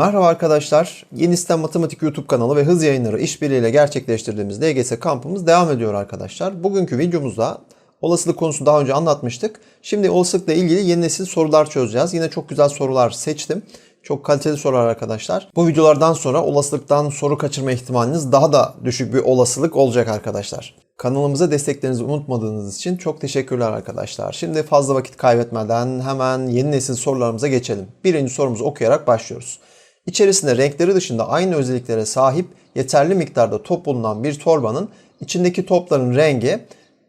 Merhaba arkadaşlar. Yeni Sistem Matematik YouTube kanalı ve hız yayınları işbirliğiyle gerçekleştirdiğimiz LGS kampımız devam ediyor arkadaşlar. Bugünkü videomuzda olasılık konusunu daha önce anlatmıştık. Şimdi olasılıkla ilgili yeni nesil sorular çözeceğiz. Yine çok güzel sorular seçtim. Çok kaliteli sorular arkadaşlar. Bu videolardan sonra olasılıktan soru kaçırma ihtimaliniz daha da düşük bir olasılık olacak arkadaşlar. Kanalımıza desteklerinizi unutmadığınız için çok teşekkürler arkadaşlar. Şimdi fazla vakit kaybetmeden hemen yeni nesil sorularımıza geçelim. Birinci sorumuzu okuyarak başlıyoruz. İçerisinde renkleri dışında aynı özelliklere sahip yeterli miktarda top bulunan bir torbanın içindeki topların rengi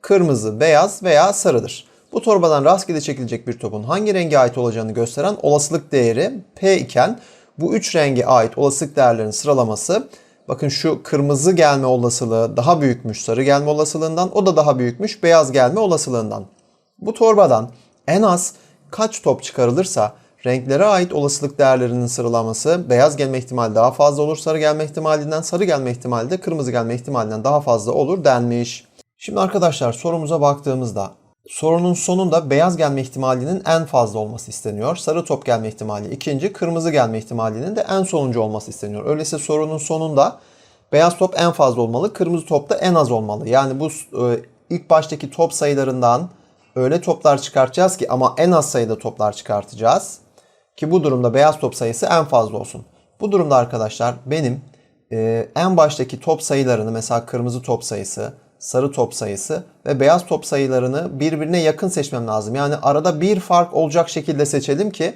kırmızı, beyaz veya sarıdır. Bu torbadan rastgele çekilecek bir topun hangi renge ait olacağını gösteren olasılık değeri P iken bu üç renge ait olasılık değerlerinin sıralaması bakın şu kırmızı gelme olasılığı daha büyükmüş sarı gelme olasılığından o da daha büyükmüş beyaz gelme olasılığından. Bu torbadan en az kaç top çıkarılırsa renklere ait olasılık değerlerinin sıralaması beyaz gelme ihtimali daha fazla olur sarı gelme ihtimalinden sarı gelme ihtimali de kırmızı gelme ihtimalinden daha fazla olur denmiş. Şimdi arkadaşlar sorumuza baktığımızda sorunun sonunda beyaz gelme ihtimalinin en fazla olması isteniyor. Sarı top gelme ihtimali ikinci, kırmızı gelme ihtimalinin de en sonuncu olması isteniyor. Öyleyse sorunun sonunda beyaz top en fazla olmalı, kırmızı top da en az olmalı. Yani bu e, ilk baştaki top sayılarından öyle toplar çıkartacağız ki ama en az sayıda toplar çıkartacağız. Ki bu durumda beyaz top sayısı en fazla olsun. Bu durumda arkadaşlar benim e, en baştaki top sayılarını mesela kırmızı top sayısı, sarı top sayısı ve beyaz top sayılarını birbirine yakın seçmem lazım. Yani arada bir fark olacak şekilde seçelim ki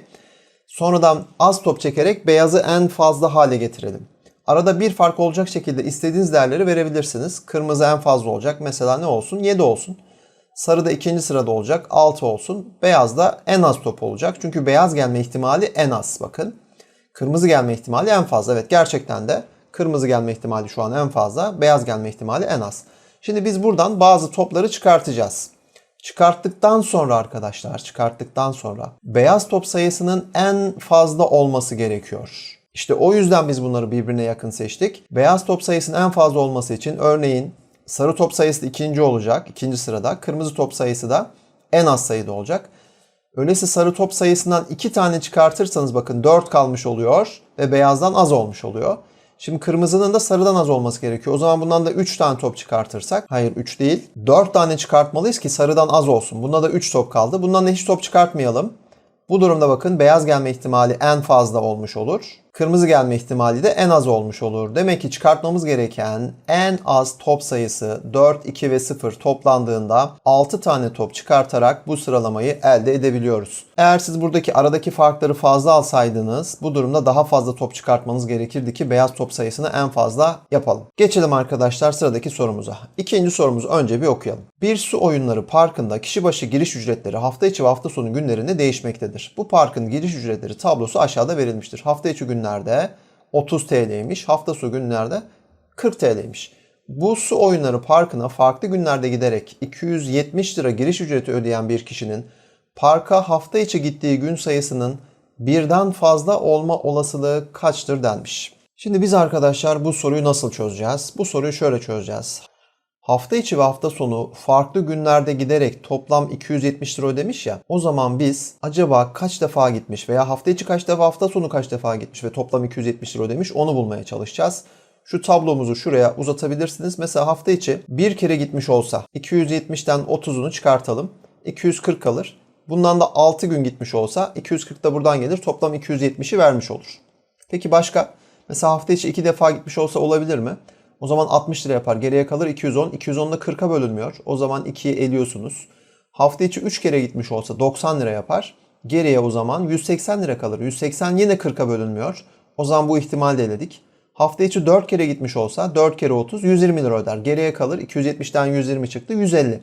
sonradan az top çekerek beyazı en fazla hale getirelim. Arada bir fark olacak şekilde istediğiniz değerleri verebilirsiniz. Kırmızı en fazla olacak. Mesela ne olsun? 7 olsun. Sarı da ikinci sırada olacak. 6 olsun. Beyaz da en az top olacak. Çünkü beyaz gelme ihtimali en az bakın. Kırmızı gelme ihtimali en fazla. Evet gerçekten de kırmızı gelme ihtimali şu an en fazla. Beyaz gelme ihtimali en az. Şimdi biz buradan bazı topları çıkartacağız. Çıkarttıktan sonra arkadaşlar, çıkarttıktan sonra beyaz top sayısının en fazla olması gerekiyor. İşte o yüzden biz bunları birbirine yakın seçtik. Beyaz top sayısının en fazla olması için örneğin sarı top sayısı ikinci olacak, ikinci sırada. Kırmızı top sayısı da en az sayıda olacak. Öyleyse sarı top sayısından iki tane çıkartırsanız bakın 4 kalmış oluyor ve beyazdan az olmuş oluyor. Şimdi kırmızının da sarıdan az olması gerekiyor. O zaman bundan da 3 tane top çıkartırsak, hayır 3 değil, 4 tane çıkartmalıyız ki sarıdan az olsun. Bunda da 3 top kaldı. Bundan da hiç top çıkartmayalım. Bu durumda bakın beyaz gelme ihtimali en fazla olmuş olur. Kırmızı gelme ihtimali de en az olmuş olur. Demek ki çıkartmamız gereken en az top sayısı 4, 2 ve 0 toplandığında 6 tane top çıkartarak bu sıralamayı elde edebiliyoruz. Eğer siz buradaki aradaki farkları fazla alsaydınız bu durumda daha fazla top çıkartmanız gerekirdi ki beyaz top sayısını en fazla yapalım. Geçelim arkadaşlar sıradaki sorumuza. İkinci sorumuzu önce bir okuyalım. Bir su oyunları parkında kişi başı giriş ücretleri hafta içi ve hafta sonu günlerinde değişmektedir. Bu parkın giriş ücretleri tablosu aşağıda verilmiştir. Hafta içi günlerde 30 TL'ymiş, hafta sonu günlerde 40 TL'ymiş. Bu su oyunları parkına farklı günlerde giderek 270 lira giriş ücreti ödeyen bir kişinin parka hafta içi gittiği gün sayısının birden fazla olma olasılığı kaçtır denmiş. Şimdi biz arkadaşlar bu soruyu nasıl çözeceğiz? Bu soruyu şöyle çözeceğiz. Hafta içi ve hafta sonu farklı günlerde giderek toplam 270 lira ödemiş ya. O zaman biz acaba kaç defa gitmiş veya hafta içi kaç defa hafta sonu kaç defa gitmiş ve toplam 270 lira ödemiş onu bulmaya çalışacağız. Şu tablomuzu şuraya uzatabilirsiniz. Mesela hafta içi bir kere gitmiş olsa 270'ten 30'unu çıkartalım. 240 kalır. Bundan da 6 gün gitmiş olsa 240 da buradan gelir. Toplam 270'i vermiş olur. Peki başka? Mesela hafta içi 2 defa gitmiş olsa olabilir mi? O zaman 60 lira yapar. Geriye kalır 210. 210 da 40'a bölünmüyor. O zaman 2'yi eliyorsunuz. Hafta içi 3 kere gitmiş olsa 90 lira yapar. Geriye o zaman 180 lira kalır. 180 yine 40'a bölünmüyor. O zaman bu ihtimal de eledik. Hafta içi 4 kere gitmiş olsa 4 kere 30 120 lira öder. Geriye kalır 270'ten 120 çıktı 150.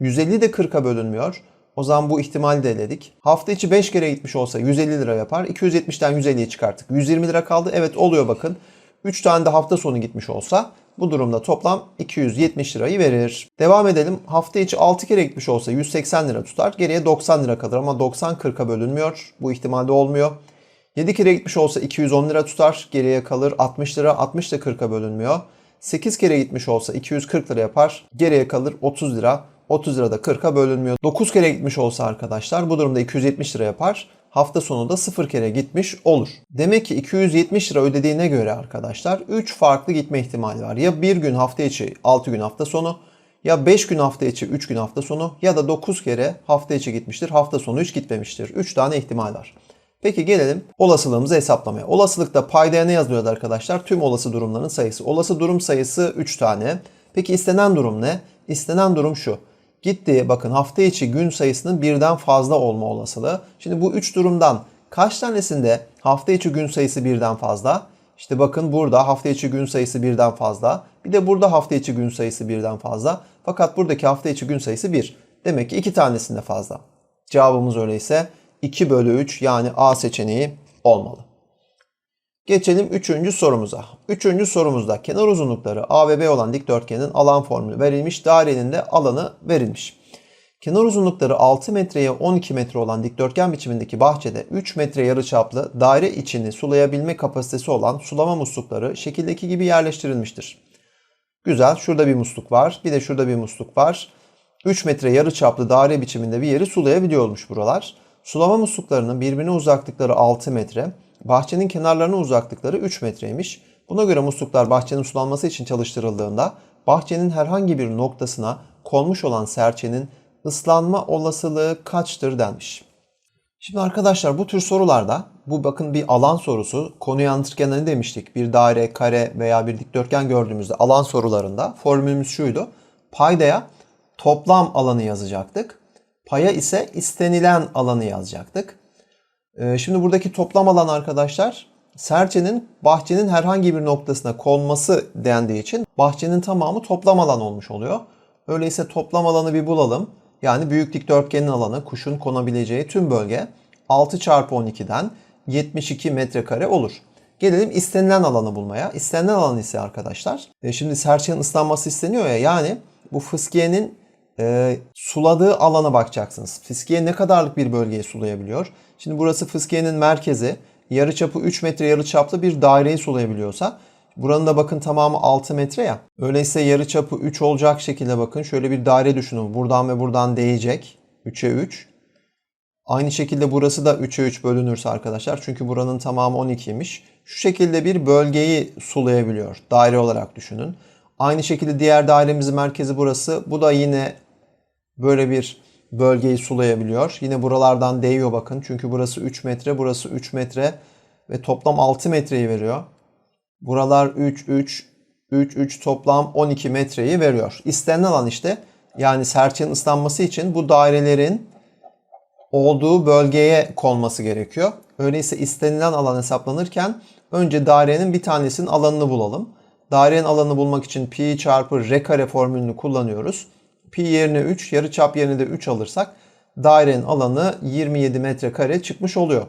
150 de 40'a bölünmüyor. O zaman bu ihtimali de eledik. Hafta içi 5 kere gitmiş olsa 150 lira yapar. 270'ten 150'yi çıkarttık. 120 lira kaldı. Evet oluyor bakın. 3 tane de hafta sonu gitmiş olsa bu durumda toplam 270 lirayı verir. Devam edelim. Hafta içi 6 kere gitmiş olsa 180 lira tutar. Geriye 90 lira kalır ama 90 40'a bölünmüyor. Bu ihtimalde olmuyor. 7 kere gitmiş olsa 210 lira tutar. Geriye kalır 60 lira. 60 da 40'a bölünmüyor. 8 kere gitmiş olsa 240 lira yapar. Geriye kalır 30 lira. 30 lira da 40'a bölünmüyor. 9 kere gitmiş olsa arkadaşlar bu durumda 270 lira yapar. Hafta sonu da 0 kere gitmiş olur. Demek ki 270 lira ödediğine göre arkadaşlar 3 farklı gitme ihtimali var. Ya 1 gün hafta içi 6 gün hafta sonu ya 5 gün hafta içi 3 gün hafta sonu ya da 9 kere hafta içi gitmiştir hafta sonu hiç gitmemiştir. 3 tane ihtimal var. Peki gelelim olasılığımızı hesaplamaya. Olasılıkta paydaya ne yazıyordu arkadaşlar? Tüm olası durumların sayısı. Olası durum sayısı 3 tane. Peki istenen durum ne? İstenen durum şu. Gitti bakın hafta içi gün sayısının birden fazla olma olasılığı. Şimdi bu 3 durumdan kaç tanesinde hafta içi gün sayısı birden fazla? İşte bakın burada hafta içi gün sayısı birden fazla. Bir de burada hafta içi gün sayısı birden fazla. Fakat buradaki hafta içi gün sayısı 1. Demek ki 2 tanesinde fazla. Cevabımız öyleyse 2 bölü 3 yani A seçeneği olmalı. Geçelim 3. sorumuza. 3. sorumuzda kenar uzunlukları A ve B olan dikdörtgenin alan formülü verilmiş. Dairenin de alanı verilmiş. Kenar uzunlukları 6 metreye 12 metre olan dikdörtgen biçimindeki bahçede 3 metre yarıçaplı daire içini sulayabilme kapasitesi olan sulama muslukları şekildeki gibi yerleştirilmiştir. Güzel. Şurada bir musluk var. Bir de şurada bir musluk var. 3 metre yarıçaplı daire biçiminde bir yeri sulayabiliyormuş buralar. Sulama musluklarının birbirine uzaklıkları 6 metre, bahçenin kenarlarına uzaklıkları 3 metreymiş. Buna göre musluklar bahçenin sulanması için çalıştırıldığında bahçenin herhangi bir noktasına konmuş olan serçenin ıslanma olasılığı kaçtır denmiş. Şimdi arkadaşlar bu tür sorularda bu bakın bir alan sorusu. Konuyu anlatırken ne demiştik? Bir daire, kare veya bir dikdörtgen gördüğümüzde alan sorularında formülümüz şuydu. Paydaya toplam alanı yazacaktık. Paya ise istenilen alanı yazacaktık. Ee, şimdi buradaki toplam alan arkadaşlar serçenin bahçenin herhangi bir noktasına konması dendiği için bahçenin tamamı toplam alan olmuş oluyor. Öyleyse toplam alanı bir bulalım. Yani büyük dikdörtgenin alanı kuşun konabileceği tüm bölge 6 çarpı 12'den 72 metrekare olur. Gelelim istenilen alanı bulmaya. İstenilen alan ise arkadaşlar e, şimdi serçenin ıslanması isteniyor ya yani bu fıskiyenin e, suladığı alana bakacaksınız. Fıskiye ne kadarlık bir bölgeyi sulayabiliyor? Şimdi burası fıskiyenin merkezi. Yarıçapı 3 metre yarıçaplı bir daireyi sulayabiliyorsa buranın da bakın tamamı 6 metre ya. Öyleyse yarıçapı 3 olacak şekilde bakın şöyle bir daire düşünün. Buradan ve buradan değecek. 3'e 3. Aynı şekilde burası da 3'e 3 bölünürse arkadaşlar. Çünkü buranın tamamı 12'ymiş. Şu şekilde bir bölgeyi sulayabiliyor. Daire olarak düşünün. Aynı şekilde diğer dairemizin merkezi burası. Bu da yine böyle bir bölgeyi sulayabiliyor. Yine buralardan değiyor bakın. Çünkü burası 3 metre, burası 3 metre ve toplam 6 metreyi veriyor. Buralar 3, 3, 3, 3 toplam 12 metreyi veriyor. İstenilen alan işte yani serçenin ıslanması için bu dairelerin olduğu bölgeye konması gerekiyor. Öyleyse istenilen alan hesaplanırken önce dairenin bir tanesinin alanını bulalım. Dairenin alanını bulmak için pi çarpı r kare formülünü kullanıyoruz. Pi yerine 3, yarıçap yerine de 3 alırsak dairenin alanı 27 metrekare çıkmış oluyor.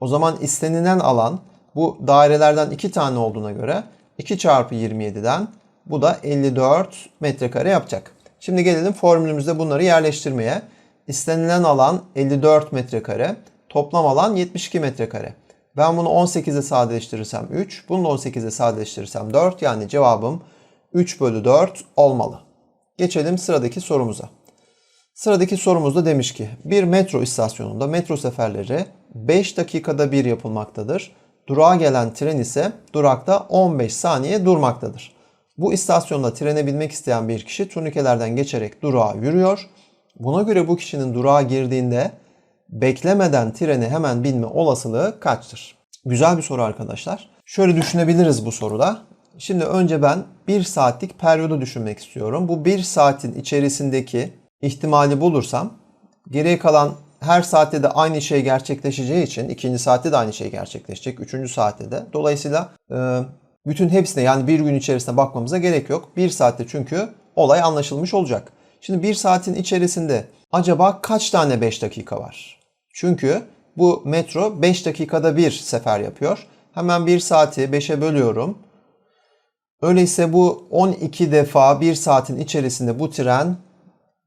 O zaman istenilen alan bu dairelerden 2 tane olduğuna göre 2 çarpı 27'den bu da 54 metrekare yapacak. Şimdi gelelim formülümüzde bunları yerleştirmeye. İstenilen alan 54 metrekare, toplam alan 72 metrekare. Ben bunu 18'e sadeleştirirsem 3, bunu da 18'e sadeleştirirsem 4 yani cevabım 3 bölü 4 olmalı. Geçelim sıradaki sorumuza. Sıradaki sorumuzda demiş ki bir metro istasyonunda metro seferleri 5 dakikada bir yapılmaktadır. Durağa gelen tren ise durakta 15 saniye durmaktadır. Bu istasyonda trene binmek isteyen bir kişi turnikelerden geçerek durağa yürüyor. Buna göre bu kişinin durağa girdiğinde beklemeden trene hemen binme olasılığı kaçtır? Güzel bir soru arkadaşlar. Şöyle düşünebiliriz bu soruda. Şimdi önce ben bir saatlik periyodu düşünmek istiyorum. Bu bir saatin içerisindeki ihtimali bulursam geriye kalan her saatte de aynı şey gerçekleşeceği için ikinci saatte de aynı şey gerçekleşecek. Üçüncü saatte de. Dolayısıyla e, bütün hepsine yani bir gün içerisinde bakmamıza gerek yok. Bir saatte çünkü olay anlaşılmış olacak. Şimdi bir saatin içerisinde acaba kaç tane 5 dakika var? Çünkü bu metro 5 dakikada bir sefer yapıyor. Hemen bir saati 5'e bölüyorum. Öyleyse bu 12 defa bir saatin içerisinde bu tren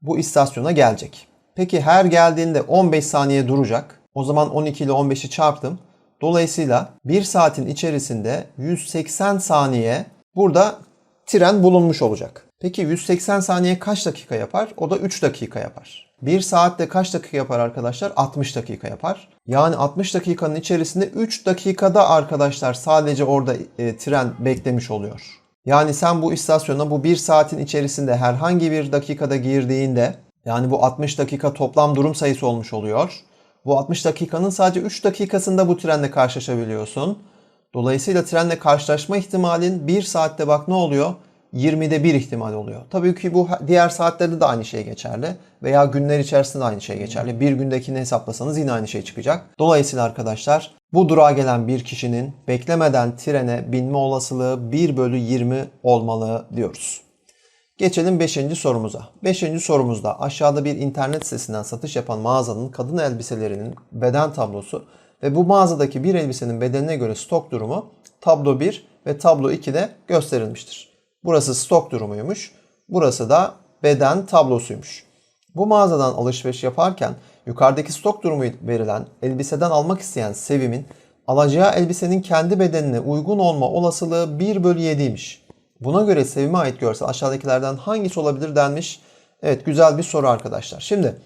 bu istasyona gelecek. Peki her geldiğinde 15 saniye duracak. O zaman 12 ile 15'i çarptım. Dolayısıyla bir saatin içerisinde 180 saniye burada tren bulunmuş olacak. Peki 180 saniye kaç dakika yapar? O da 3 dakika yapar. 1 saatte kaç dakika yapar arkadaşlar? 60 dakika yapar. Yani 60 dakikanın içerisinde 3 dakikada arkadaşlar sadece orada e, tren beklemiş oluyor. Yani sen bu istasyona bu 1 saatin içerisinde herhangi bir dakikada girdiğinde yani bu 60 dakika toplam durum sayısı olmuş oluyor. Bu 60 dakikanın sadece 3 dakikasında bu trenle karşılaşabiliyorsun. Dolayısıyla trenle karşılaşma ihtimalin 1 saatte bak ne oluyor? 20'de 1 ihtimal oluyor. Tabii ki bu diğer saatlerde de aynı şey geçerli. Veya günler içerisinde de aynı şey geçerli. Bir gündekini hesaplasanız yine aynı şey çıkacak. Dolayısıyla arkadaşlar bu durağa gelen bir kişinin beklemeden trene binme olasılığı 1 bölü 20 olmalı diyoruz. Geçelim 5. sorumuza. 5. sorumuzda aşağıda bir internet sitesinden satış yapan mağazanın kadın elbiselerinin beden tablosu ve bu mağazadaki bir elbisenin bedenine göre stok durumu tablo 1 ve tablo 2'de gösterilmiştir. Burası stok durumuymuş. Burası da beden tablosuymuş. Bu mağazadan alışveriş yaparken yukarıdaki stok durumu verilen elbiseden almak isteyen Sevim'in alacağı elbisenin kendi bedenine uygun olma olasılığı 1 bölü 7'ymiş. Buna göre Sevim'e ait görsel aşağıdakilerden hangisi olabilir denmiş. Evet güzel bir soru arkadaşlar. Şimdi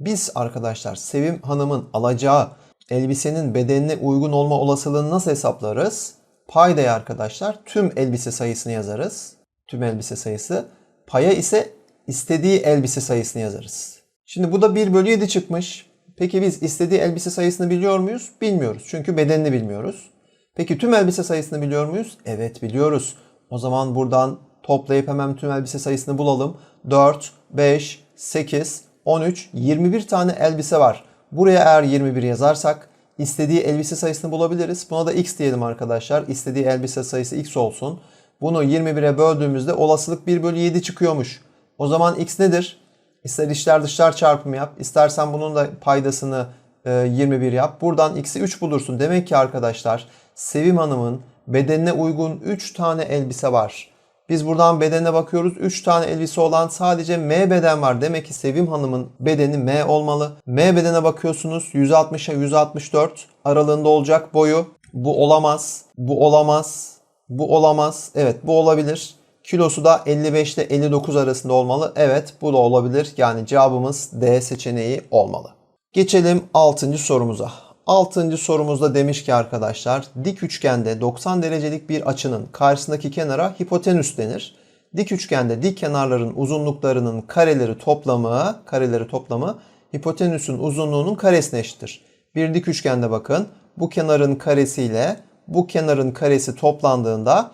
biz arkadaşlar Sevim Hanım'ın alacağı elbisenin bedenine uygun olma olasılığını nasıl hesaplarız? Paydaya arkadaşlar tüm elbise sayısını yazarız. Tüm elbise sayısı. Paya ise istediği elbise sayısını yazarız. Şimdi bu da 1 bölü 7 çıkmış. Peki biz istediği elbise sayısını biliyor muyuz? Bilmiyoruz. Çünkü bedenini bilmiyoruz. Peki tüm elbise sayısını biliyor muyuz? Evet biliyoruz. O zaman buradan toplayıp hemen tüm elbise sayısını bulalım. 4, 5, 8, 13, 21 tane elbise var. Buraya eğer 21 yazarsak istediği elbise sayısını bulabiliriz. Buna da x diyelim arkadaşlar. İstediği elbise sayısı x olsun. Bunu 21'e böldüğümüzde olasılık 1 bölü 7 çıkıyormuş. O zaman x nedir? İster içler dışlar çarpımı yap. İstersen bunun da paydasını 21 yap. Buradan x'i 3 bulursun. Demek ki arkadaşlar Sevim Hanım'ın bedenine uygun 3 tane elbise var. Biz buradan bedenine bakıyoruz. 3 tane elbise olan sadece M beden var. Demek ki Sevim Hanım'ın bedeni M olmalı. M bedene bakıyorsunuz. 160'a 164 aralığında olacak boyu. Bu olamaz. Bu olamaz. Bu olamaz. Evet bu olabilir. Kilosu da 55 ile 59 arasında olmalı. Evet bu da olabilir. Yani cevabımız D seçeneği olmalı. Geçelim 6. sorumuza. 6. sorumuzda demiş ki arkadaşlar dik üçgende 90 derecelik bir açının karşısındaki kenara hipotenüs denir. Dik üçgende dik kenarların uzunluklarının kareleri toplamı, kareleri toplamı hipotenüsün uzunluğunun karesine eşittir. Bir dik üçgende bakın bu kenarın karesiyle bu kenarın karesi toplandığında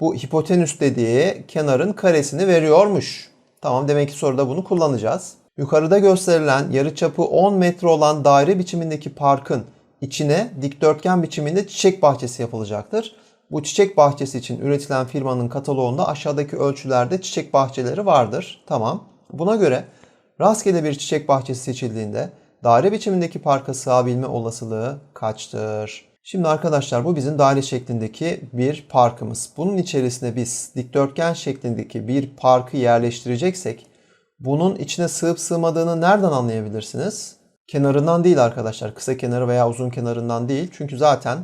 bu hipotenüs dediği kenarın karesini veriyormuş. Tamam demek ki soruda bunu kullanacağız. Yukarıda gösterilen yarıçapı 10 metre olan daire biçimindeki parkın içine dikdörtgen biçiminde çiçek bahçesi yapılacaktır. Bu çiçek bahçesi için üretilen firmanın kataloğunda aşağıdaki ölçülerde çiçek bahçeleri vardır. Tamam. Buna göre rastgele bir çiçek bahçesi seçildiğinde daire biçimindeki parka sığabilme olasılığı kaçtır? Şimdi arkadaşlar bu bizim daire şeklindeki bir parkımız. Bunun içerisine biz dikdörtgen şeklindeki bir parkı yerleştireceksek bunun içine sığıp sığmadığını nereden anlayabilirsiniz? Kenarından değil arkadaşlar. Kısa kenarı veya uzun kenarından değil. Çünkü zaten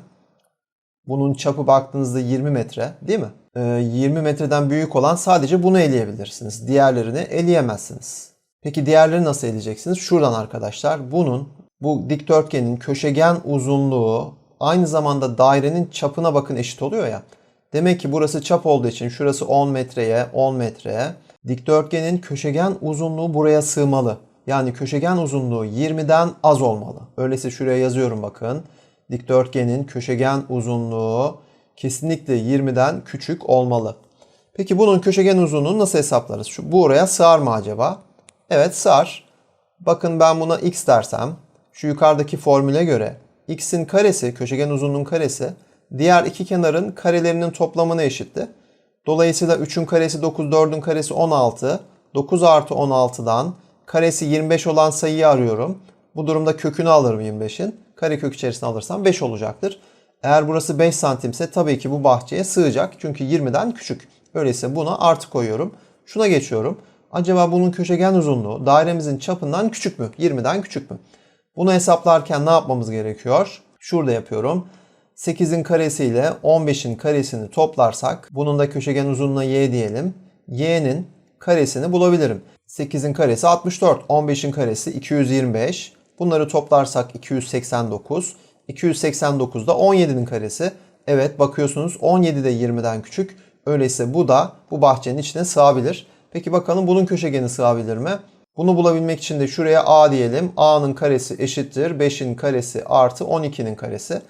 bunun çapı baktığınızda 20 metre değil mi? Ee, 20 metreden büyük olan sadece bunu eleyebilirsiniz. Diğerlerini eleyemezsiniz. Peki diğerleri nasıl eleyeceksiniz? Şuradan arkadaşlar bunun bu dikdörtgenin köşegen uzunluğu aynı zamanda dairenin çapına bakın eşit oluyor ya. Demek ki burası çap olduğu için şurası 10 metreye 10 metreye Dikdörtgenin köşegen uzunluğu buraya sığmalı. Yani köşegen uzunluğu 20'den az olmalı. Öyleyse şuraya yazıyorum bakın. Dikdörtgenin köşegen uzunluğu kesinlikle 20'den küçük olmalı. Peki bunun köşegen uzunluğunu nasıl hesaplarız? Şu, bu oraya sığar mı acaba? Evet sığar. Bakın ben buna x dersem şu yukarıdaki formüle göre x'in karesi, köşegen uzunluğun karesi diğer iki kenarın karelerinin toplamına eşitti. Dolayısıyla 3'ün karesi 9, 4'ün karesi 16. 9 artı 16'dan karesi 25 olan sayıyı arıyorum. Bu durumda kökünü alırım 25'in. Karekök içerisine alırsam 5 olacaktır. Eğer burası 5 santimse tabii ki bu bahçeye sığacak. Çünkü 20'den küçük. Öyleyse buna artı koyuyorum. Şuna geçiyorum. Acaba bunun köşegen uzunluğu dairemizin çapından küçük mü? 20'den küçük mü? Bunu hesaplarken ne yapmamız gerekiyor? Şurada yapıyorum. 8'in karesi ile 15'in karesini toplarsak bunun da köşegen uzunluğuna y diyelim. y'nin karesini bulabilirim. 8'in karesi 64, 15'in karesi 225. Bunları toplarsak 289. 289 da 17'nin karesi. Evet bakıyorsunuz 17 de 20'den küçük. Öyleyse bu da bu bahçenin içine sığabilir. Peki bakalım bunun köşegeni sığabilir mi? Bunu bulabilmek için de şuraya a diyelim. a'nın karesi eşittir 5'in karesi artı 12'nin karesi.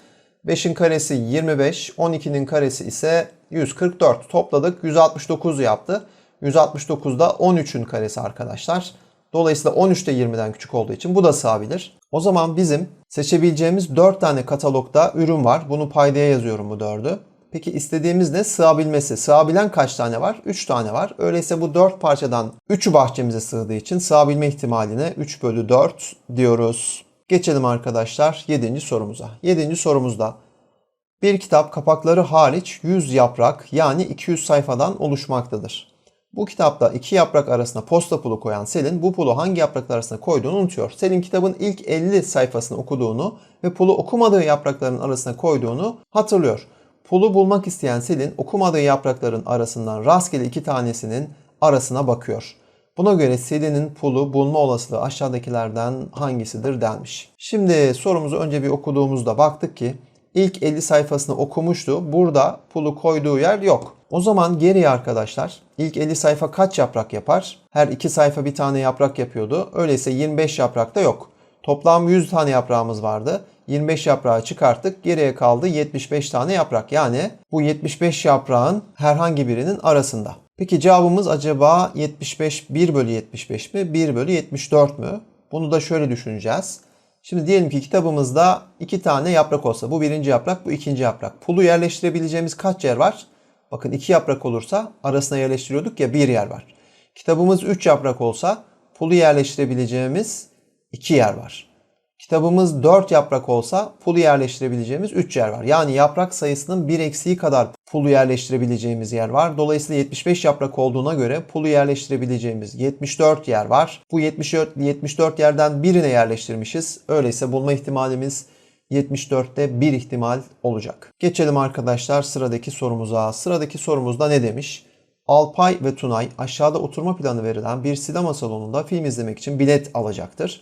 5'in karesi 25, 12'nin karesi ise 144. Topladık 169 yaptı. 169 da 13'ün karesi arkadaşlar. Dolayısıyla 13 de 20'den küçük olduğu için bu da sığabilir. O zaman bizim seçebileceğimiz 4 tane katalogda ürün var. Bunu paydaya yazıyorum bu 4'ü. Peki istediğimiz ne? Sığabilmesi. Sığabilen kaç tane var? 3 tane var. Öyleyse bu 4 parçadan 3'ü bahçemize sığdığı için sığabilme ihtimaline 3 bölü 4 diyoruz. Geçelim arkadaşlar 7. sorumuza. 7. sorumuzda bir kitap kapakları hariç 100 yaprak yani 200 sayfadan oluşmaktadır. Bu kitapta iki yaprak arasına posta pulu koyan Selin bu pulu hangi yapraklar arasına koyduğunu unutuyor. Selin kitabın ilk 50 sayfasını okuduğunu ve pulu okumadığı yaprakların arasına koyduğunu hatırlıyor. Pulu bulmak isteyen Selin okumadığı yaprakların arasından rastgele iki tanesinin arasına bakıyor. Buna göre Selin'in pulu bulma olasılığı aşağıdakilerden hangisidir denmiş. Şimdi sorumuzu önce bir okuduğumuzda baktık ki ilk 50 sayfasını okumuştu. Burada pulu koyduğu yer yok. O zaman geriye arkadaşlar ilk 50 sayfa kaç yaprak yapar? Her iki sayfa bir tane yaprak yapıyordu. Öyleyse 25 yaprak da yok. Toplam 100 tane yaprağımız vardı. 25 yaprağı çıkarttık. Geriye kaldı 75 tane yaprak. Yani bu 75 yaprağın herhangi birinin arasında. Peki cevabımız acaba 75 1 bölü 75 mi? 1 bölü 74 mü? Bunu da şöyle düşüneceğiz. Şimdi diyelim ki kitabımızda iki tane yaprak olsa. Bu birinci yaprak, bu ikinci yaprak. Pulu yerleştirebileceğimiz kaç yer var? Bakın iki yaprak olursa arasına yerleştiriyorduk ya bir yer var. Kitabımız üç yaprak olsa pulu yerleştirebileceğimiz iki yer var. Kitabımız 4 yaprak olsa pulu yerleştirebileceğimiz 3 yer var. Yani yaprak sayısının bir eksiği kadar pulu yerleştirebileceğimiz yer var. Dolayısıyla 75 yaprak olduğuna göre pulu yerleştirebileceğimiz 74 yer var. Bu 74, 74 yerden birine yerleştirmişiz. Öyleyse bulma ihtimalimiz 74'te bir ihtimal olacak. Geçelim arkadaşlar sıradaki sorumuza. Sıradaki sorumuzda ne demiş? Alpay ve Tunay aşağıda oturma planı verilen bir sinema salonunda film izlemek için bilet alacaktır.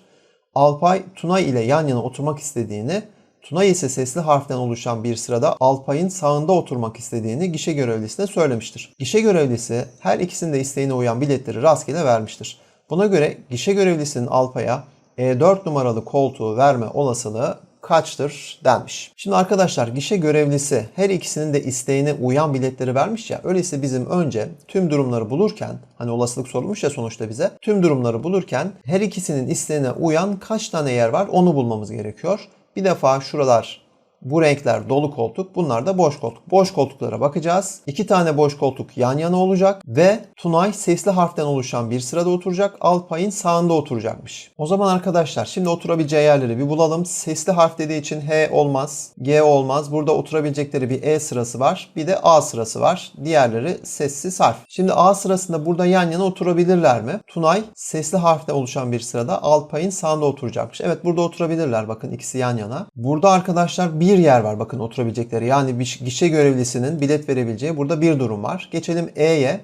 Alpay Tunay ile yan yana oturmak istediğini, Tunay ise sesli harften oluşan bir sırada Alpay'ın sağında oturmak istediğini gişe görevlisine söylemiştir. Gişe görevlisi her ikisinin de isteğine uyan biletleri rastgele vermiştir. Buna göre gişe görevlisinin Alpay'a E4 numaralı koltuğu verme olasılığı kaçtır denmiş. Şimdi arkadaşlar gişe görevlisi her ikisinin de isteğine uyan biletleri vermiş ya. Öyleyse bizim önce tüm durumları bulurken hani olasılık sorulmuş ya sonuçta bize. Tüm durumları bulurken her ikisinin isteğine uyan kaç tane yer var onu bulmamız gerekiyor. Bir defa şuralar bu renkler dolu koltuk, bunlar da boş koltuk. Boş koltuklara bakacağız. İki tane boş koltuk yan yana olacak ve Tunay sesli harften oluşan bir sırada oturacak. Alpay'ın sağında oturacakmış. O zaman arkadaşlar şimdi oturabileceği yerleri bir bulalım. Sesli harf dediği için H olmaz, G olmaz. Burada oturabilecekleri bir E sırası var, bir de A sırası var. Diğerleri sessiz harf. Şimdi A sırasında burada yan yana oturabilirler mi? Tunay sesli harften oluşan bir sırada Alpay'ın sağında oturacakmış. Evet burada oturabilirler. Bakın ikisi yan yana. Burada arkadaşlar bir yer var bakın oturabilecekleri. Yani bir gişe görevlisinin bilet verebileceği burada bir durum var. Geçelim E'ye.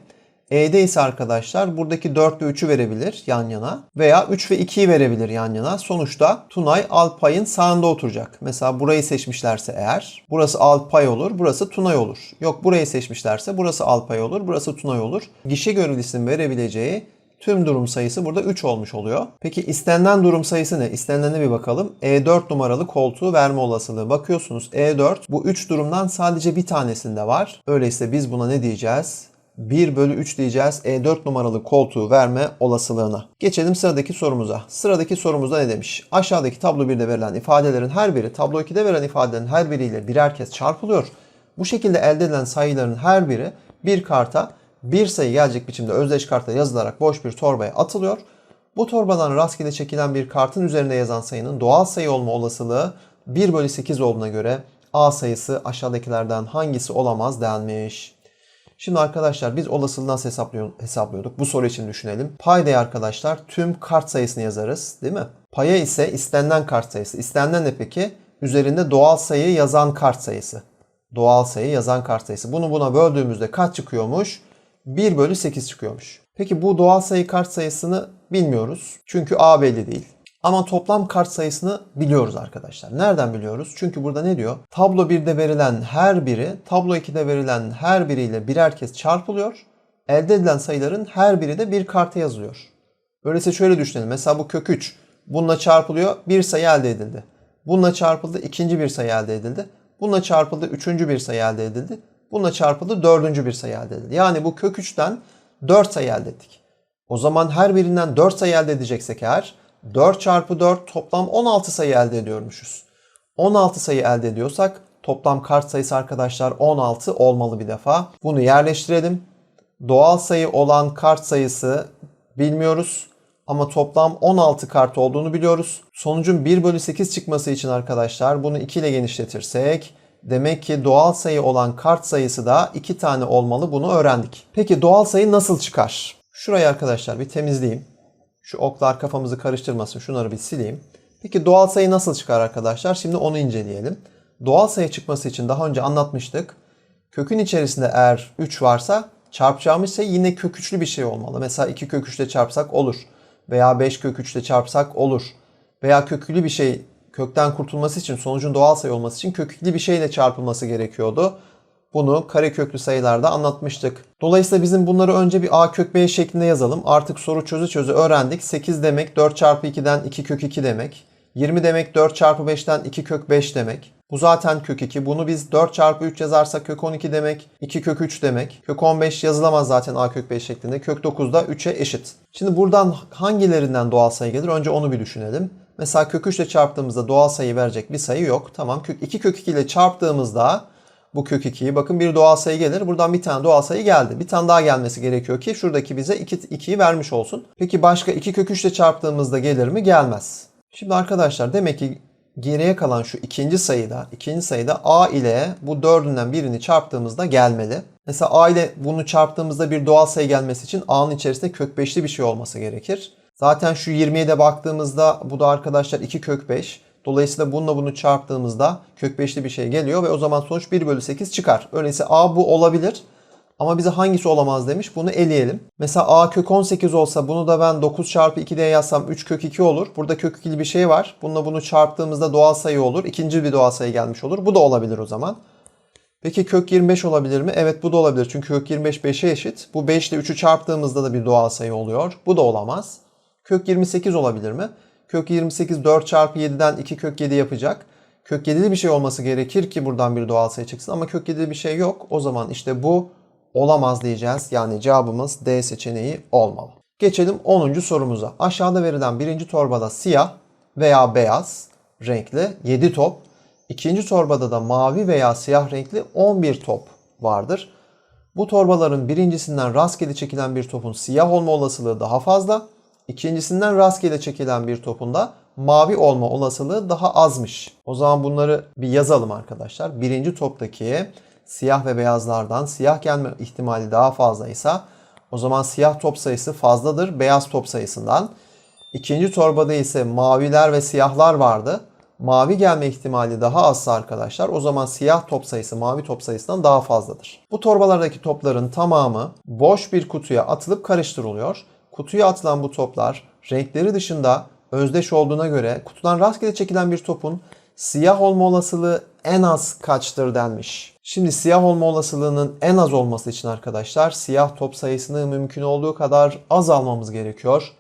E'de ise arkadaşlar buradaki 4 ve 3'ü verebilir yan yana veya 3 ve 2'yi verebilir yan yana. Sonuçta Tunay Alpay'ın sağında oturacak. Mesela burayı seçmişlerse eğer burası Alpay olur, burası Tunay olur. Yok burayı seçmişlerse burası Alpay olur, burası Tunay olur. Gişe görevlisinin verebileceği Tüm durum sayısı burada 3 olmuş oluyor. Peki istenilen durum sayısı ne? İstenilene bir bakalım. E4 numaralı koltuğu verme olasılığı. Bakıyorsunuz E4 bu 3 durumdan sadece bir tanesinde var. Öyleyse biz buna ne diyeceğiz? 1 bölü 3 diyeceğiz E4 numaralı koltuğu verme olasılığına. Geçelim sıradaki sorumuza. Sıradaki sorumuzda ne demiş? Aşağıdaki tablo 1'de verilen ifadelerin her biri tablo 2'de verilen ifadelerin her biriyle birer kez çarpılıyor. Bu şekilde elde edilen sayıların her biri bir karta bir sayı gelecek biçimde özdeş kartla yazılarak boş bir torbaya atılıyor. Bu torbadan rastgele çekilen bir kartın üzerinde yazan sayının doğal sayı olma olasılığı 1 bölü 8 olduğuna göre A sayısı aşağıdakilerden hangisi olamaz denmiş. Şimdi arkadaşlar biz olasılığı nasıl hesaplıyorduk? Bu soru için düşünelim. Paydaya arkadaşlar tüm kart sayısını yazarız değil mi? Paya ise istenilen kart sayısı. İstenilen ne peki? Üzerinde doğal sayı yazan kart sayısı. Doğal sayı yazan kart sayısı. Bunu buna böldüğümüzde kaç çıkıyormuş? 1 bölü 8 çıkıyormuş. Peki bu doğal sayı kart sayısını bilmiyoruz. Çünkü A belli değil. Ama toplam kart sayısını biliyoruz arkadaşlar. Nereden biliyoruz? Çünkü burada ne diyor? Tablo 1'de verilen her biri, tablo 2'de verilen her biriyle birer kez çarpılıyor. Elde edilen sayıların her biri de bir karta yazılıyor. Öyleyse şöyle düşünelim. Mesela bu kök 3 bununla çarpılıyor. Bir sayı elde edildi. Bununla çarpıldı. ikinci bir sayı elde edildi. Bununla çarpıldı. Üçüncü bir sayı elde edildi. Bununla çarpıldı. Dördüncü bir sayı elde edildi. Yani bu kök 3'ten 4 sayı elde ettik. O zaman her birinden 4 sayı elde edeceksek eğer 4 çarpı 4 toplam 16 sayı elde ediyormuşuz. 16 sayı elde ediyorsak toplam kart sayısı arkadaşlar 16 olmalı bir defa. Bunu yerleştirelim. Doğal sayı olan kart sayısı bilmiyoruz ama toplam 16 kart olduğunu biliyoruz. Sonucun 1 bölü 8 çıkması için arkadaşlar bunu 2 ile genişletirsek demek ki doğal sayı olan kart sayısı da 2 tane olmalı bunu öğrendik. Peki doğal sayı nasıl çıkar? Şurayı arkadaşlar bir temizleyeyim. Şu oklar kafamızı karıştırmasın. Şunları bir sileyim. Peki doğal sayı nasıl çıkar arkadaşlar? Şimdi onu inceleyelim. Doğal sayı çıkması için daha önce anlatmıştık. Kökün içerisinde eğer 3 varsa çarpacağımız şey yine kök 3'lü bir şey olmalı. Mesela 2 kök 3 ile çarpsak olur. Veya 5 kök 3 ile çarpsak olur. Veya köklü bir şey kökten kurtulması için sonucun doğal sayı olması için köklü bir şeyle çarpılması gerekiyordu. Bunu kare köklü sayılarda anlatmıştık. Dolayısıyla bizim bunları önce bir a kök b şeklinde yazalım. Artık soru çözü çözü öğrendik. 8 demek 4 çarpı 2'den 2 kök 2 demek. 20 demek 4 çarpı 5'ten 2 kök 5 demek. Bu zaten kök 2. Bunu biz 4 çarpı 3 yazarsak kök 12 demek. 2 kök 3 demek. Kök 15 yazılamaz zaten a kök 5 şeklinde. Kök 9 da 3'e eşit. Şimdi buradan hangilerinden doğal sayı gelir? Önce onu bir düşünelim. Mesela kök 3 ile çarptığımızda doğal sayı verecek bir sayı yok. Tamam kök 2 kök 2 ile çarptığımızda bu kök 2'yi bakın bir doğal sayı gelir. Buradan bir tane doğal sayı geldi. Bir tane daha gelmesi gerekiyor ki şuradaki bize 2, 2'yi vermiş olsun. Peki başka 2 kök 3 ile çarptığımızda gelir mi? Gelmez. Şimdi arkadaşlar demek ki geriye kalan şu ikinci sayıda, ikinci sayıda a ile bu dördünden birini çarptığımızda gelmeli. Mesela a ile bunu çarptığımızda bir doğal sayı gelmesi için a'nın içerisinde kök 5'li bir şey olması gerekir. Zaten şu 20'ye de baktığımızda bu da arkadaşlar 2 kök 5. Dolayısıyla bununla bunu çarptığımızda kök 5'li bir şey geliyor ve o zaman sonuç 1 bölü 8 çıkar. Öyleyse a bu olabilir. Ama bize hangisi olamaz demiş. Bunu eleyelim. Mesela a kök 18 olsa bunu da ben 9 çarpı 2 diye yazsam 3 kök 2 olur. Burada kök 2'li bir şey var. Bununla bunu çarptığımızda doğal sayı olur. İkinci bir doğal sayı gelmiş olur. Bu da olabilir o zaman. Peki kök 25 olabilir mi? Evet bu da olabilir. Çünkü kök 25 5'e eşit. Bu 5 ile 3'ü çarptığımızda da bir doğal sayı oluyor. Bu da olamaz. Kök 28 olabilir mi? Kök 28 4 çarpı 7'den 2 kök 7 yapacak. Kök 7'li bir şey olması gerekir ki buradan bir doğal sayı çıksın ama kök 7'li bir şey yok. O zaman işte bu olamaz diyeceğiz. Yani cevabımız D seçeneği olmalı. Geçelim 10. sorumuza. Aşağıda verilen birinci torbada siyah veya beyaz renkli 7 top. ikinci torbada da mavi veya siyah renkli 11 top vardır. Bu torbaların birincisinden rastgele çekilen bir topun siyah olma olasılığı daha fazla. İkincisinden rastgele çekilen bir topun da mavi olma olasılığı daha azmış. O zaman bunları bir yazalım arkadaşlar. Birinci toptaki siyah ve beyazlardan siyah gelme ihtimali daha fazlaysa o zaman siyah top sayısı fazladır beyaz top sayısından. İkinci torbada ise maviler ve siyahlar vardı. Mavi gelme ihtimali daha azsa arkadaşlar o zaman siyah top sayısı mavi top sayısından daha fazladır. Bu torbalardaki topların tamamı boş bir kutuya atılıp karıştırılıyor. Kutuya atılan bu toplar renkleri dışında özdeş olduğuna göre kutudan rastgele çekilen bir topun siyah olma olasılığı en az kaçtır denmiş. Şimdi siyah olma olasılığının en az olması için arkadaşlar siyah top sayısını mümkün olduğu kadar az almamız gerekiyor.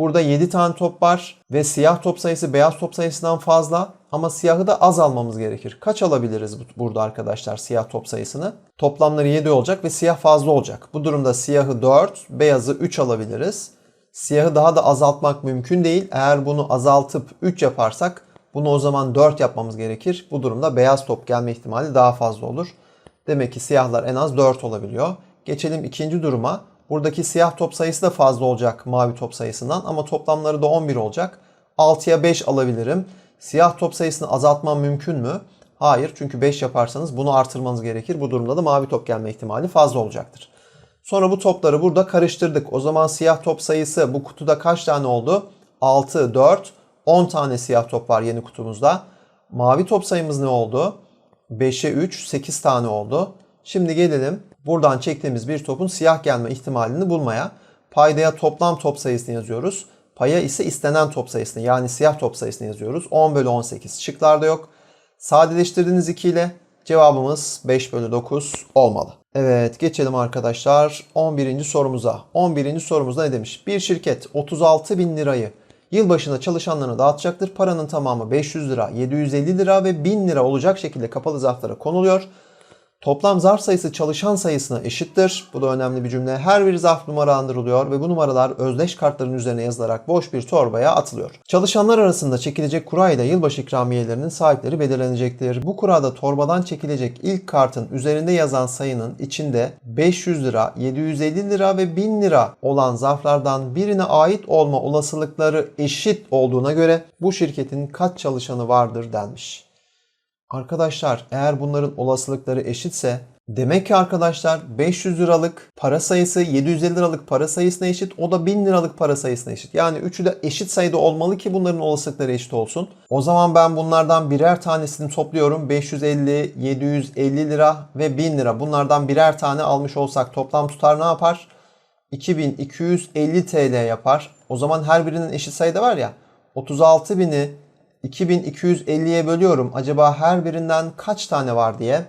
Burada 7 tane top var ve siyah top sayısı beyaz top sayısından fazla ama siyahı da az almamız gerekir. Kaç alabiliriz burada arkadaşlar siyah top sayısını? Toplamları 7 olacak ve siyah fazla olacak. Bu durumda siyahı 4, beyazı 3 alabiliriz. Siyahı daha da azaltmak mümkün değil. Eğer bunu azaltıp 3 yaparsak bunu o zaman 4 yapmamız gerekir. Bu durumda beyaz top gelme ihtimali daha fazla olur. Demek ki siyahlar en az 4 olabiliyor. Geçelim ikinci duruma. Buradaki siyah top sayısı da fazla olacak mavi top sayısından ama toplamları da 11 olacak. 6'ya 5 alabilirim. Siyah top sayısını azaltmam mümkün mü? Hayır çünkü 5 yaparsanız bunu artırmanız gerekir. Bu durumda da mavi top gelme ihtimali fazla olacaktır. Sonra bu topları burada karıştırdık. O zaman siyah top sayısı bu kutuda kaç tane oldu? 6, 4, 10 tane siyah top var yeni kutumuzda. Mavi top sayımız ne oldu? 5'e 3, 8 tane oldu. Şimdi gelelim buradan çektiğimiz bir topun siyah gelme ihtimalini bulmaya. Paydaya toplam top sayısını yazıyoruz. Paya ise istenen top sayısını yani siyah top sayısını yazıyoruz. 10 bölü 18 şıklarda yok. Sadeleştirdiğiniz 2 ile cevabımız 5 bölü 9 olmalı. Evet geçelim arkadaşlar 11. sorumuza. 11. sorumuzda ne demiş? Bir şirket 36 bin lirayı yılbaşında çalışanlarına dağıtacaktır. Paranın tamamı 500 lira, 750 lira ve 1000 lira olacak şekilde kapalı zarflara konuluyor. Toplam zarf sayısı çalışan sayısına eşittir. Bu da önemli bir cümle. Her bir zarf numaralandırılıyor ve bu numaralar özdeş kartların üzerine yazılarak boş bir torbaya atılıyor. Çalışanlar arasında çekilecek kura ile yılbaşı ikramiyelerinin sahipleri belirlenecektir. Bu kurada torbadan çekilecek ilk kartın üzerinde yazan sayının içinde 500 lira, 750 lira ve 1000 lira olan zarflardan birine ait olma olasılıkları eşit olduğuna göre bu şirketin kaç çalışanı vardır denmiş. Arkadaşlar eğer bunların olasılıkları eşitse demek ki arkadaşlar 500 liralık para sayısı 750 liralık para sayısına eşit. O da 1000 liralık para sayısına eşit. Yani üçü de eşit sayıda olmalı ki bunların olasılıkları eşit olsun. O zaman ben bunlardan birer tanesini topluyorum. 550, 750 lira ve 1000 lira. Bunlardan birer tane almış olsak toplam tutar ne yapar? 2250 TL yapar. O zaman her birinin eşit sayıda var ya. 36.000'i 2250'ye bölüyorum. Acaba her birinden kaç tane var diye.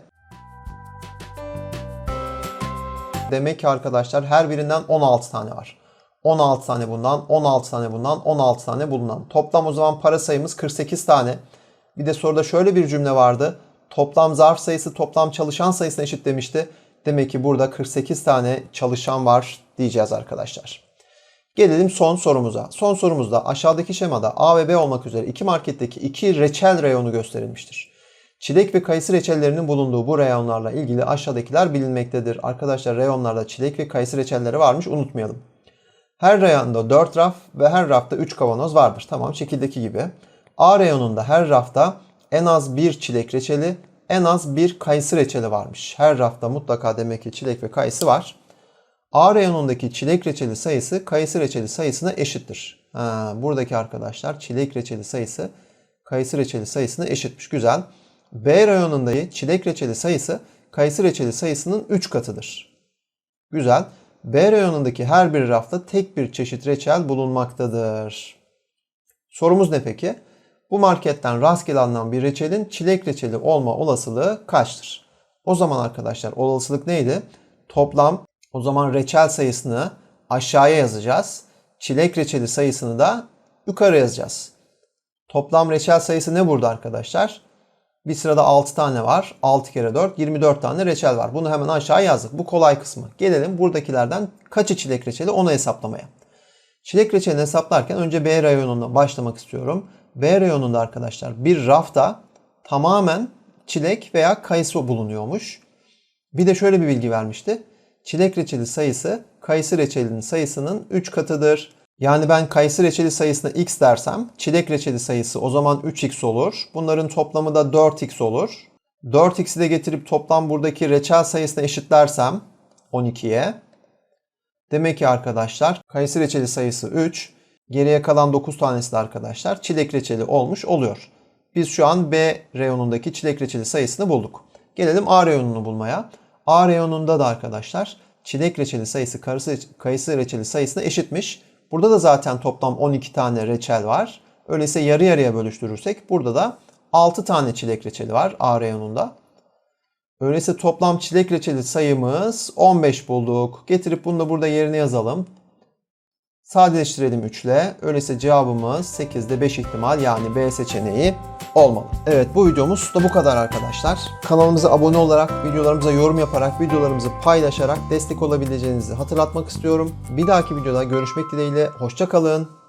Demek ki arkadaşlar her birinden 16 tane var. 16 tane bundan, 16 tane bundan, 16 tane bundan. Toplam o zaman para sayımız 48 tane. Bir de soruda şöyle bir cümle vardı. Toplam zarf sayısı toplam çalışan sayısına eşit demişti. Demek ki burada 48 tane çalışan var diyeceğiz arkadaşlar. Gelelim son sorumuza. Son sorumuzda aşağıdaki şemada A ve B olmak üzere iki marketteki iki reçel reyonu gösterilmiştir. Çilek ve kayısı reçellerinin bulunduğu bu reyonlarla ilgili aşağıdakiler bilinmektedir. Arkadaşlar reyonlarda çilek ve kayısı reçelleri varmış unutmayalım. Her reyonda 4 raf ve her rafta 3 kavanoz vardır. Tamam şekildeki gibi. A reyonunda her rafta en az bir çilek reçeli, en az bir kayısı reçeli varmış. Her rafta mutlaka demek ki çilek ve kayısı var. A reyonundaki çilek reçeli sayısı kayısı reçeli sayısına eşittir. Ha, buradaki arkadaşlar çilek reçeli sayısı kayısı reçeli sayısına eşitmiş. Güzel. B reyonundaki çilek reçeli sayısı kayısı reçeli sayısının 3 katıdır. Güzel. B reyonundaki her bir rafta tek bir çeşit reçel bulunmaktadır. Sorumuz ne peki? Bu marketten rastgele alınan bir reçelin çilek reçeli olma olasılığı kaçtır? O zaman arkadaşlar olasılık neydi? Toplam o zaman reçel sayısını aşağıya yazacağız. Çilek reçeli sayısını da yukarı yazacağız. Toplam reçel sayısı ne burada arkadaşlar? Bir sırada 6 tane var. 6 kere 4, 24 tane reçel var. Bunu hemen aşağı yazdık. Bu kolay kısmı. Gelelim buradakilerden kaçı çilek reçeli onu hesaplamaya. Çilek reçelini hesaplarken önce B reyonundan başlamak istiyorum. B reyonunda arkadaşlar bir rafta tamamen çilek veya kayısı bulunuyormuş. Bir de şöyle bir bilgi vermişti. Çilek reçeli sayısı kayısı reçelinin sayısının 3 katıdır. Yani ben kayısı reçeli sayısına x dersem çilek reçeli sayısı o zaman 3x olur. Bunların toplamı da 4x olur. 4x'i de getirip toplam buradaki reçel sayısına eşitlersem 12'ye. Demek ki arkadaşlar kayısı reçeli sayısı 3. Geriye kalan 9 tanesi de arkadaşlar çilek reçeli olmuş oluyor. Biz şu an B reyonundaki çilek reçeli sayısını bulduk. Gelelim A reyonunu bulmaya. A reyonunda da arkadaşlar çilek reçeli sayısı kayısı, kayısı reçeli sayısına eşitmiş. Burada da zaten toplam 12 tane reçel var. Öyleyse yarı yarıya bölüştürürsek burada da 6 tane çilek reçeli var A reyonunda. Öyleyse toplam çilek reçeli sayımız 15 bulduk. Getirip bunu da burada yerine yazalım. Sadeleştirelim 3 ile. Öyleyse cevabımız 8'de 5 ihtimal yani B seçeneği olmalı. Evet bu videomuz da bu kadar arkadaşlar. Kanalımıza abone olarak, videolarımıza yorum yaparak, videolarımızı paylaşarak destek olabileceğinizi hatırlatmak istiyorum. Bir dahaki videoda görüşmek dileğiyle. Hoşçakalın.